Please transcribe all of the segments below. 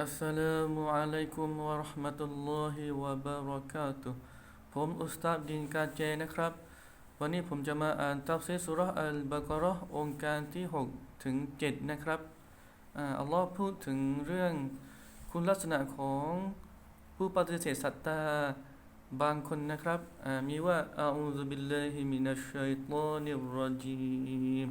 อัสสลามุอะลัยกุมวะเราะห์มะตุลลอฮิวะบะเราะกาตุผมอุสตาดดินกาเจนะครับ วันนี้ผมจะมาอ่านตัฟซีสุรษ์อัลบะกราะห์องค์การที่ 6 ถึง 7 นะครับอ่าอัลลอฮ์พูดถึงเรื่องคุณลักษณะของผู้ปฏิเสธศรัทธาบางคนนะครับอ่ามีว่าอาอูซุบิลลาฮิมินัชชัยฏอนิรรจีม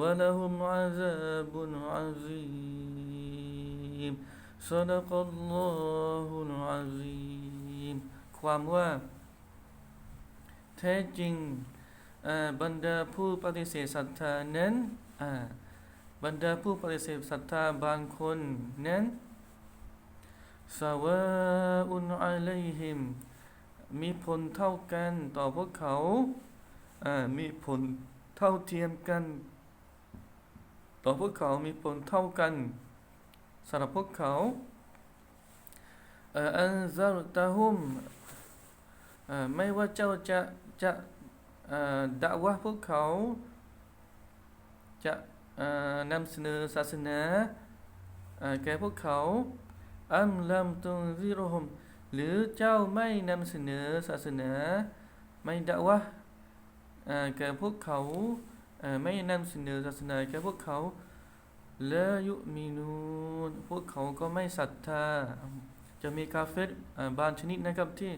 ولهم عذاب عظيم صدق الله العظيم ความว่า แท้จริงอ่าบรรดาผู้ปฏิเสธศรัทธานั้นอ่าบรรดาผู้ปฏิเสธศรัทธาบางคนนั้นสวาอุนอะลัยฮิม มีผลเท่ากันต่อพวกเขาอ่ามีผลเท่าเทียมกัน ต่อพวกเขามีผลเท่ากันสำหรับพวกเขาอันซารุตาฮุมไม่ว่าเจ้าจะจะด่าว่าพวกเขา จะนำเสนอศาสนาแก่พวกเขาอัมลัมตุนซิรฮมหรือเจ้าไม่นำเสนอศาสนา ไม่ด่าว่าแก่พวกเขา ไม่นำเสนอศาสนาแก่พวกเขาละยุมินูนพวกเขาก็ไม่ศรัทธา จะมีกาเฟรอ่บางชนิดนะครับที่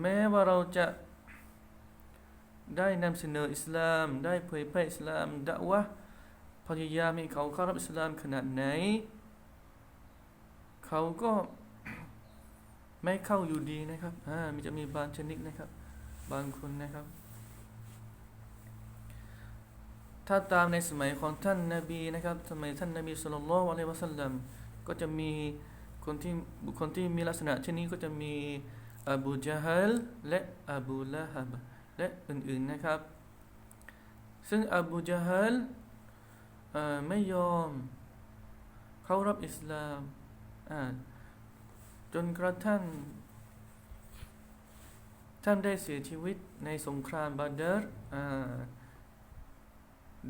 แม้ว่าเราจะได้นำเสนออิสลาม ได้เผยแพร่อิสลามดะวะพยายามให้เขาเข้ารับอิสลามขนาดไหน เขาก็ไม่เข้าอยู่ดีนะครับอ่ามีจะมีบางชนิดนะครับ บางคนนะครับ ถ้าตามในสมัยของท่านนาบีนะครับสมัยท่านนาบีสุลต่านละอะลัยวะสัลลัมก็จะมีคนที่บุคคลที่มีลักษณะเช่นนี้ก็จะมีอบูจาฮัลและอบูละฮับและอื่นๆนะครับ ซึ่งอบูจาฮัลไม่ยอมเข้ารับอิสลามจนกระทั่งท่านได้เสียชีวิตในสงครามบาดเดอร์อ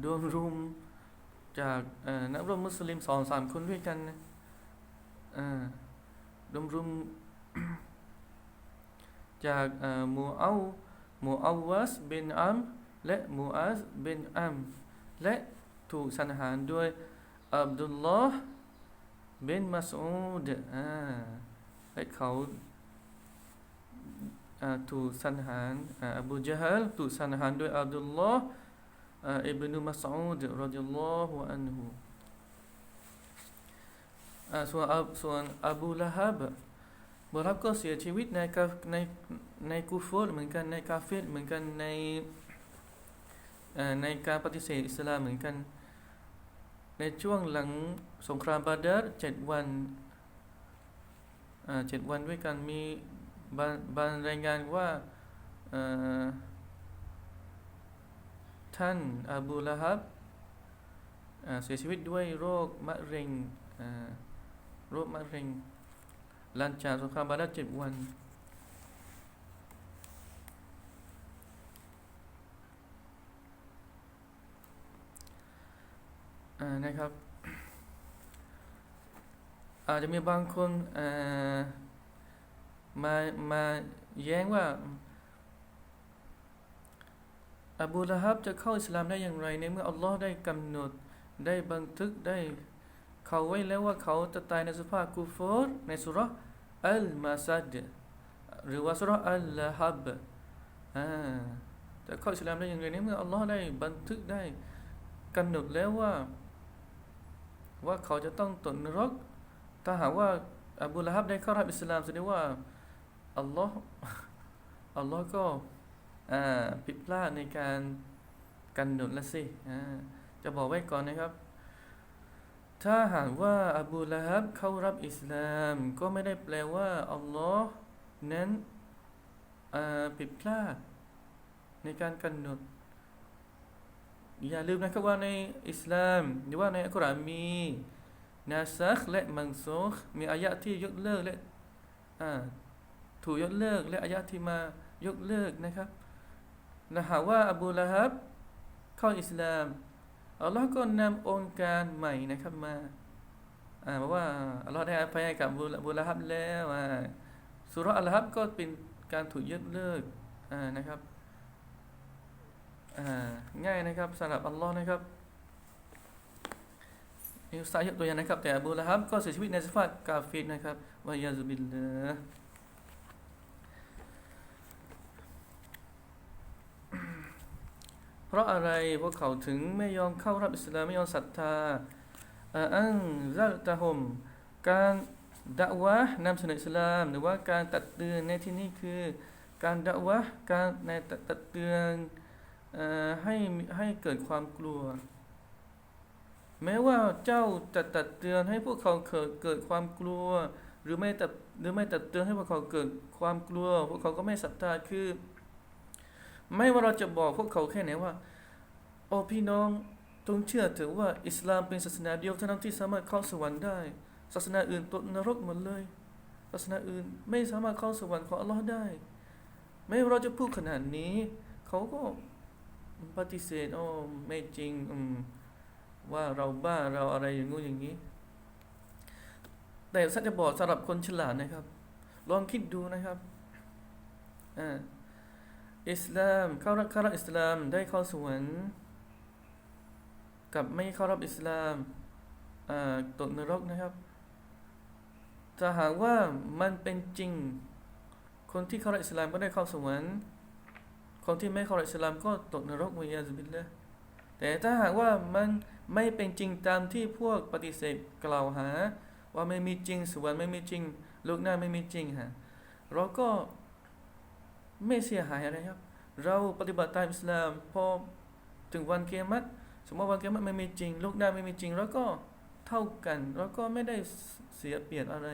โดนรุมจากนักรบมุสลิมสองสามคนด้วยกันนะอ่าโดนรุมจากมูเอามูอาวัสบินอัมและมูอัสเบนอัมและถูกสังหารด้วยอับดุลลอฮ์เบนมัสอูดและเขาถูกสังหารอ่าอบูจฮัลถูกสังหารด้วยอับดุลลอฮ์ อิบนุมัสอูดรดิยัลลอฮุอันฮุส่วนอับส่วนอบูละฮับบรับก็เสียชีวิตในกาในในกูฟอร์เหมือนกันในกาเฟรเหมือนกันในอ่อในการปฏิเสธอิสลามเหมือนกัน ในช่วงหลังสงครามบาดาร์เจ็ดวันอ่าเจ็ดวันด้วยกันมีบางบางรายงานว่าอ่อ ท่านอบูละฮับเสียชีวิตด้วยโรคมะเร็งโรคมะเร็งหลังจากสงครามบาดาเจ็ดวัน นะครับ อาจจะมีบางคนมามาแย้งว่า อบูละฮับจะเข้าอิสลามได้อย่างไรในเมื่ออัลลอฮ์ได้กำหนดได้บันทึกได้ เขาไว้แล้วว่าเขาจะตายในสภาพกูฟอร์ในสุราอัลมาซัดหรือว่าสุราะห์อัลละฮับอ่าแต่เข้าอิสลามได้อย่างไรในเมื่ออัลลอฮ์ได้บันทึกได้กำหนดแล้วว่า ว่าเขาจะต้องตกนรกถ้าหากว่าอบูละฮับได้เข้ารับอิสลามแสดงว่าอัลลอฮ์อัลลอฮ์ก็ ผิดพลาดในการกำหนดละสิจะบอกไว้ก่อนนะครับ ถ้าหากว่าอบูละฮับเข้ารับอิสลาม ก็ไม่ได้แปลว่าอัลลอฮ์นั้นผิดพลาดในการกำหนดอย่าลืมนะครับว่าในอิสลามหรือว่าในอัลกุรอานมีนาซักและมังซุกมีอายะที่ยกเลิกและถูกยกเลิกและอายะที่มายกเลิกนะครับ และหากว่าอบูละฮับเข้าอิสลามอัลลอฮ์ก็นำองค์การใหม่นะครับมาอ่าบอกว่าอัลลอฮ์ได้อภัยให้กับบูละบูละฮับแล้วอ่าสุราะห์อัลฮับก็เป็นการถูกยกเลิกอ่านะครับอ่าง่ายนะครับสำหรับอัลลอฮ์นะครับนี่สายยกตัวอย่างนะครับ แต่อบูละฮับก็เสียชีวิตในสภาพกาเฟรนะครับวะยาซุบิลลา เพราะอะไรพวกเขาถึงไม่ยอมเข้ารับอิสลามไม่ยอมศรัทธาอันซัลตะฮมการดะวะนำเสนออิสลาม หรือว่าการตัดเตือนในที่นี้คือ การดะวะการในตัดตัดเตือนอให้ให้เกิดความกลัว แม้ว่าเจ้าจะตัดเตือนให้พวกเขาเกิดเกิดความกลัว หรือไม่ตัดหรือไม่ตัดเตือนให้พวกเขาเกิดความกลัว พวกเขาก็ไม่ศรัทธาคือ ไม่ว่าเราจะบอกพวกเขาแค่ไหนว่าโอ้พี่น้องจงเชื่อเถอะว่าอิสลามเป็นศาสนาเดียวเท่านั้นที่สามารถเข้าสวรรค์ได้ ศาสนาอื่นตกนรกหมดเลย ศาสนาอื่นไม่สามารถเข้าสวรรค์ของอัลลอฮ์ได้ ไม่ว่าเราจะพูดขนาดนี้ เขาก็ปฏิเสธโอ้ไม่จริงอืมว่าเราบ้าเราอะไรอย่างงู้นอย่างนี้ แต่สัจจะบอกสำหรับคนฉลาดนะครับ ลองคิดดูนะครับอ่า อิสลามเข้ารับเข้ารับอิสลามได้เข้าสวรรค์กับไม่เข้ารับอิสลามตกนรกนะครับถ้าหากว่ามันเป็นจริง คนที่เข้ารับอิสลามก็ได้เข้าสวรรค์คนที่ไม่เข้ารับอิสลามก็ตกนรกวิญญาณบิลละแต่ถ้าหากว่ามันไม่เป็นจริงตามที่พวกปฏิเสธกล่าวหา ว่าไม่มีจริงสวรรค์ไม่มีจริงโลกหน้าไม่มีจริงฮะเราก็ ไม่เสียหายอะไรครับ เราปฏิบัติตามอิสลามพอถึงวันเกียรติสมมติวันเกียรติไม่มีจริงโลกหน้าไม่มีจริง แล้วก็เท่ากันแล้วก็ไม่ได้เสียเปรียบอะไร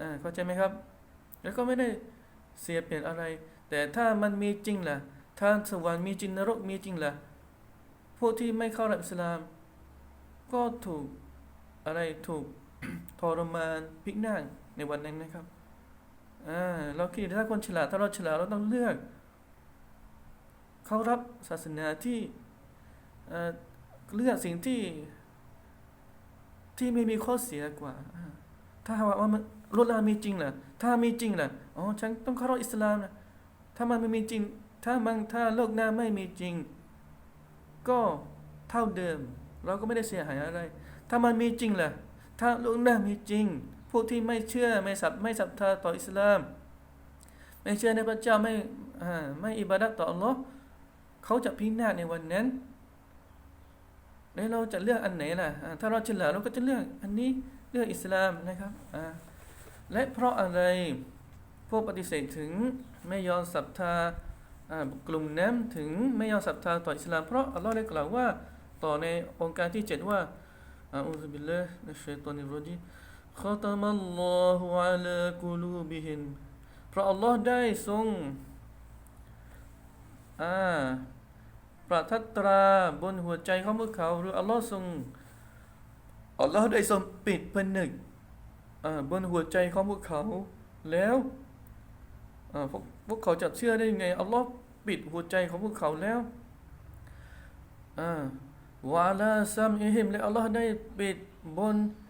อ่าเข้าใจไหมครับ แล้วก็ไม่ได้เสียเปรียบอะไร แต่ถ้ามันมีจริงล่ะถ้าสวรรค์มีจริงนรกมีจริงล่ะพวกที่ไม่เข้ารับอิสลาม ก็ถูกอะไรถูกทรมานพิกหน้าในวันนั้นนะครับ อ่าเราคิดถ้าคนฉลาดถ้าเราฉลาดเราต้องเลือก เขารับศาสนาที่เลือกสิ่งที่ที่ไม่มีข้อเสียกว่า ถ้าหาว่ามันลดลามีจริงล่ะถ้ามีจริงล่ะอ๋อฉันต้องเข้ารับอิสลามนะถ้ามันไม่มีจริง ถ้ามันถ้าโลกหน้าไม่มีจริง ก็เท่าเดิม เราก็ไม่ได้เสียหายอะไร ถ้ามันมีจริงล่ะถ้าโลกหน้ามีจริง พวกที่ไม่เชื่อไม่สับไม่ศรัทธาต่ออิสลาม ไม่เชื่อในพระเจ้าไม่ไม่อิบาดัตต่ออัลลอฮ์เขาจะพินาศในวันนั้นแล้วเราจะเลือกอันไหนล่ะถ้าเราเฉลยเราก็จะเลือกอันนี้เลือกอิสลามนะครับและเพราะอะไรพวกปฏิเสธถึงไม่ยอมศรัทธากลุ่มนั้นถึงไม่ยอมศรัทธาต่ออิสลามเพราะอัลลอฮ์ได้กล่าวว่าต่อในองค์การที่เจ็ดว่าอาอูซุบิลลาฮิมินัชชัยฏอนิรรจีม ختم الله على قلوبهم เพราะอัลลอฮ์ได้ทรงอ่าประทับตราบนหัวใจของพวกเขา หรืออัลลอฮ์ทรงอัลลอฮ์ได้ทรงปิดผนึกอ่าบนหัวใจของพวกเขา แล้วอ่าพวกพวกเขาจะเชื่อได้ยังไงอัลลอฮ์ปิดหัวใจของพวกเขาแล้วอ่าวาลาซัมอิฮิมและอัลลอฮ์ได้ปิดบน อ่า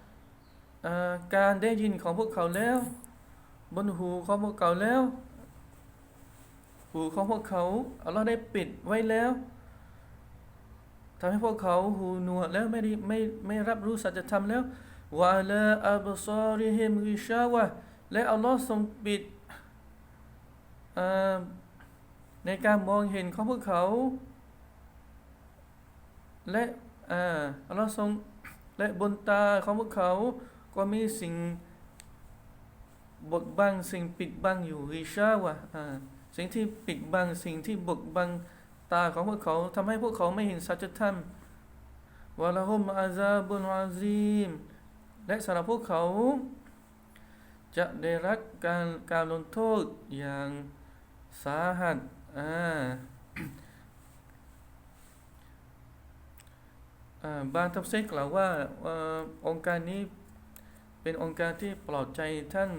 การได้ยินของพวกเขาแล้ว บนหูของพวกเขาแล้ว หูของพวกเขาอัลลอฮ์ได้ปิดไว้แล้วทำให้พวกเขาหูหนวกแล้วไม่ได้ไม่ไม่รับรู้สัจธรรมแล้ววาลาอับซอริฮิมริชาวะและอัลลอฮ์ทรงปิดในการมองเห็นของพวกเขา และอัลลอฮ์ทรงและบนตาของพวกเขา ก็มีสิ่งบดบังสิ่งปิดบังอยู่ริชาวะอ่าสิ่งที่ปิดบังสิ่งที่บดบังตาของพวกเขาทำให้พวกเขาไม่เห็นสัจธรรมวะละฮุมอาซาบุนอาซีมและสำหรับพวกเขา จะได้รับการการลงโทษอย่างสาหัสอ่าอ่าบางทัฟซีรกล่าวว่าองค์การนี้ เป็นองค์การที่ปลอบใจท่าน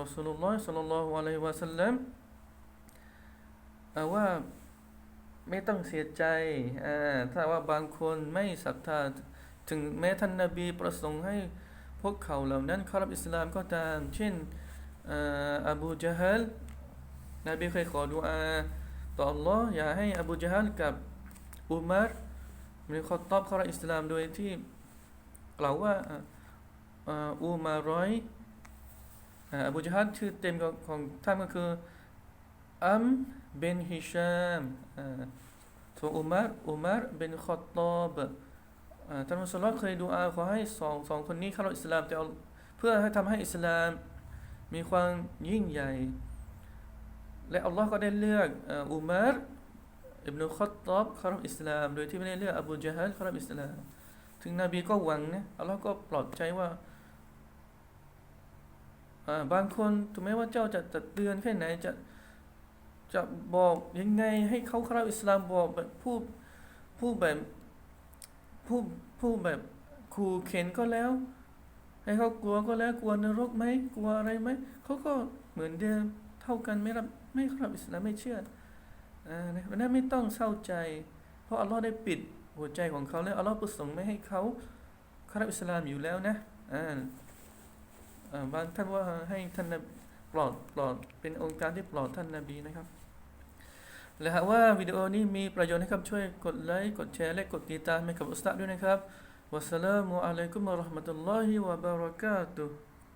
รอสูลุลลอฮ์สัลลัลลอฮุอะลัยฮิวะสัลลัมอ่าว่าไม่ต้องเสียใจถ้าว่าบางคนไม่ศรัทธาถึงแม้ท่านนบีประสงค์ให้พวกเขาเหล่านั้นเข้ารับอิสลามก็ตาม เช่นอ่าอบูจาฮัลนบีเคยขอดุอาต่อ Allah อย่าให้อบูจาฮัลกับอุมัรมีข้อตอบเข้ารับอิสลามโดยที่กล่าวว่า อู่มาร้อยอบูจฮัดชื่อเต็มของของท่านก็คืออัมเบนฮิชามส่วนอุมารอุมารเบนขอตอบอ่าท่านมุสลิมเคยดูอาขอให้สองสองคนนี้เข้ารับอิสลามแต่เพื่อให้ทำให้อิสลามมีความยิ่งใหญ่ และอัลลอฮ์ก็ได้เลือกอุมารอิบนุคอตตอบเข้ารับอิสลาม โดยที่ไม่ได้เลือกอบูจฮัลเข้ารับอิสลาม ถึงนบีก็หวังนะอัลลอฮ์ก็ปลอบใจว่า บางคนถึงแม้ว่าเจ้าจะตักเตือนแค่ไหนจะจะบอกยังไงให้เขาเข้าอิสลามบอกแบบพูดพูดแบบพูดพูดแบบขู่เข็นก็แล้ว ให้เขากลัวก็แล้วกลัวนรกไหมกลัวอะไรไหมเขาก็เหมือนเดิมเท่ากันไม่รับไม่เข้ารับอิสลามไม่เชื่ออ่าะนั้นไม่ต้องเศร้าใจ เพราะอัลลอฮ์ได้ปิดหัวใจของเขาแล้วอัลลอฮ์ประสงค์ไม่ให้เขาเข้าอิสลามอยู่แล้วนะอ่า ว่าบางท่านว่าให้ท่านปลอดปลอดเป็นองค์การที่ปลอดท่านนบีนะครับ และหากว่าวิดีโอนี้มีประโยชน์นะครับช่วยกดไลค์กดแชร์และกดติดตามให้กับอุสตาด้วยนะครับวัสสลามุอะลัยกุมะราะห์มะตุลลอฮิวะบะเราะกาตุฮ์